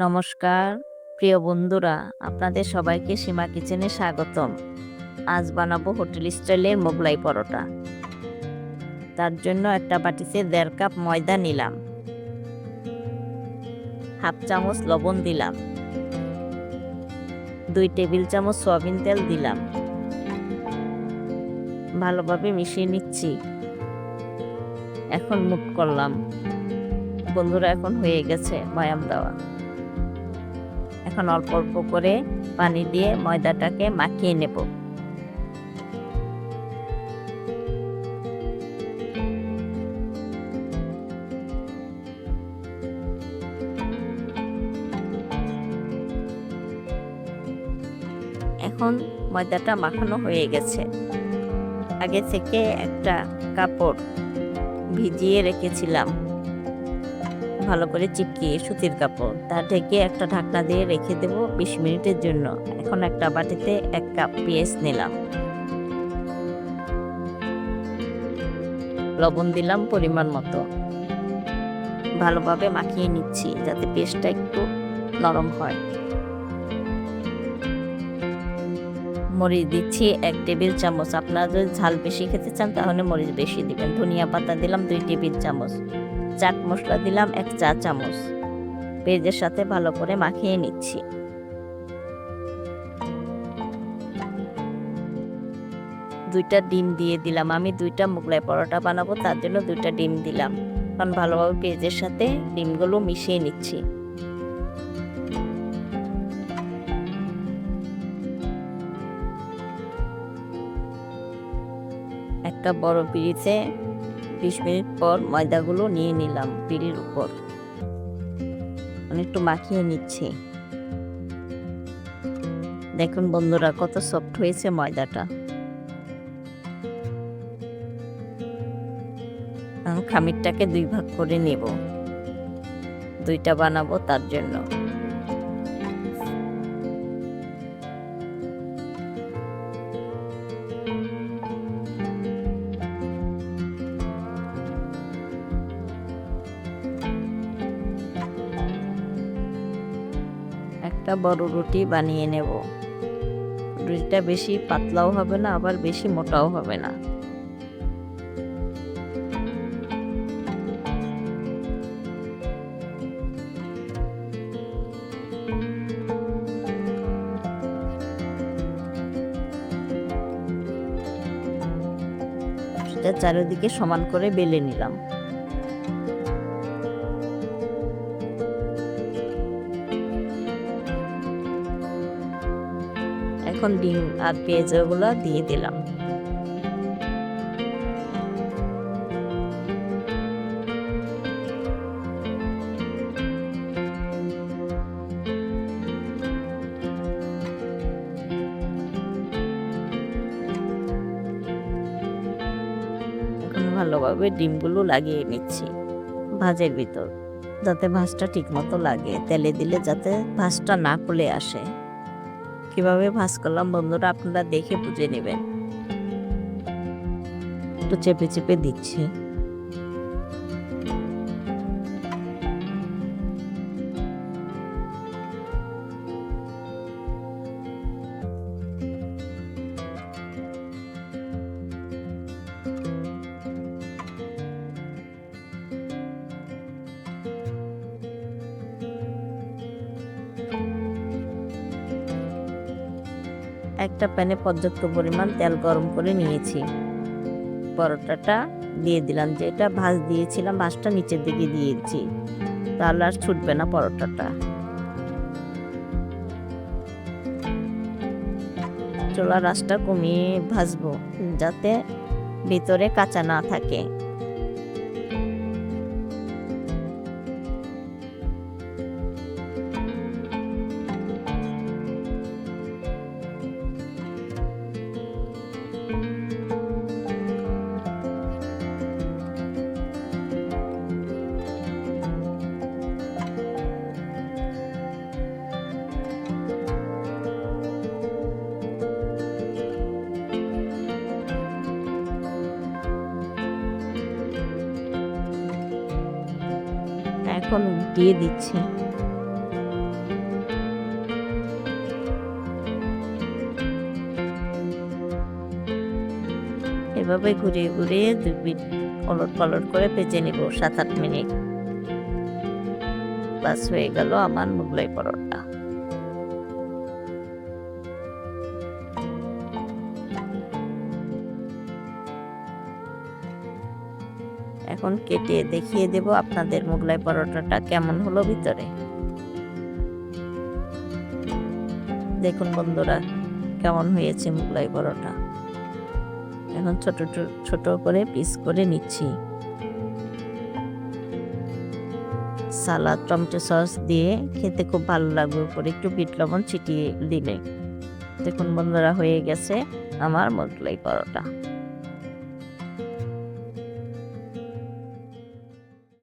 নমস্কার। প্রিয় বন্ধুরা, আপনাদের সবাইকে সীমা কিচেনে স্বাগতম। আজ বানাবো হোটেল স্টাইলের মোগলাই পরোটা। তার জন্য একটা বাটিতে দেড় কাপ ময়দা নিলাম। হাফ চামচ লবণ দিলাম। দুই টেবিল চামচ সয়াবিন তেল দিলাম। ভালোভাবে মিশিয়ে নিচ্ছি। এখন মুট করলাম। বন্ধুরা, এখন হয়ে গেছে ময়াম দেওয়া। এখন অল্প অল্প করে পানি দিয়ে ময়দাটাকে মাখিয়ে নেব। এখন ময়দাটা মাখানো হয়ে গেছে। আগে থেকে একটা কাপড় ভিজিয়ে রেখেছিলাম। ভালো করে চিপকিয়ে সুতির কাপড়। তা ঢেকে একটা ঢাকনা দিয়ে রেখে দেব বিশ মিনিটের জন্য। এখন একটা বাটিতে এক কাপ পেঁয়াজ নিলাম। লবণ দিলাম পরিমাণ মতো। ভালোভাবে মাখিয়ে নিচ্ছি যাতে পেস্টটা একটু নরম হয়। মরিচ দিচ্ছি এক টেবিল চামচ। আপনারা যদি ঝাল বেশি খেতে চান তাহলে মরিচ বেশি দিবেন। ধনিয়া পাতা দিলাম দুই টেবিল চামচ। চাট মশলা দিলাম এক চা চামচ। পেঁয়াজের সাথে ভালো করে মাখিয়ে নিচ্ছি। দুইটা ডিম দিয়ে দিলাম। আমি দুইটা মোগলাই পরোটা বানাবো, তার জন্য দুইটা ডিম দিলাম। কারণ ভালোভাবে পেঁয়াজের সাথে ডিমগুলো মিশিয়ে নিচ্ছি। একটা বড় পিড়িতে বিশ মিনিট পর ময়দাগুলো নিয়ে নিলাম পিড়ির উপর। একটু মাখিয়ে নিচ্ছি। দেখুন বন্ধুরা, কত সফট হয়েছে ময়দাটা। খামিরটাকে দুই ভাগ করে নেব। দুইটা বানাবো তার জন্য। একটা বড় রুটি বানিয়ে নেব। রুটিটা বেশি পাতলাও হবে না, আবার বেশি মোটাও হবে না। চারিদিকে সমান করে বেলে নিলাম। এখন ডিম আর পেঁয়াজ ওগুলো দিয়ে দিলাম। ভালোভাবে ডিমগুলো লাগিয়ে নিচ্ছি ভাজের ভিতর, যাতে ভাজটা ঠিক মতো লাগে। তেলে দিলে যাতে ভাজটা না খুলে আসে। কীভাবে ভাজ করলাম বন্ধুরা আপনারা দেখে বুঝে নেবেন। তো চেপে চেপে দিচ্ছি। একটা প্যানে পর্যাপ্ত পরিমাণ তেল গরম করে নিয়েছি। পরোটাটা দিয়ে দিলাম, যেটা ভাজ দিয়েছিলাম, ভাজটা নিচের দিকে দিয়েছি। তাহলে আর ছুটবে না পরোটাটা। চোলা রাসটা কমিয়ে ভাজবো, যাতে ভিতরে কাঁচা না থাকে। ফলন দিয়ে দিচ্ছে। এভাবে ঘুরিয়ে ঘুরিয়ে দুই মিনিট অলট পালট করে বেঁচে নিব সাত আট মিনিট। বাস হয়ে গেল আমার মোগলাই পরোটা। এখন কেটে দেখিয়ে দেব আপনাদের মোগলাই পরোটাটা কেমন হলো ভিতরে। দেখুন বন্ধুরা, কেমন হয়েছে মোগলাই পরোটা। এখন ছোট ছোট করে পিস করে নিচ্ছি। সালাদ, টমেটো সস দিয়ে খেতে খুব ভালো লাগবে, উপরে একটু বিট লবণ ছিটিয়ে দিলে। দেখুন বন্ধুরা, হয়ে গেছে আমার মোগলাই পরোটা।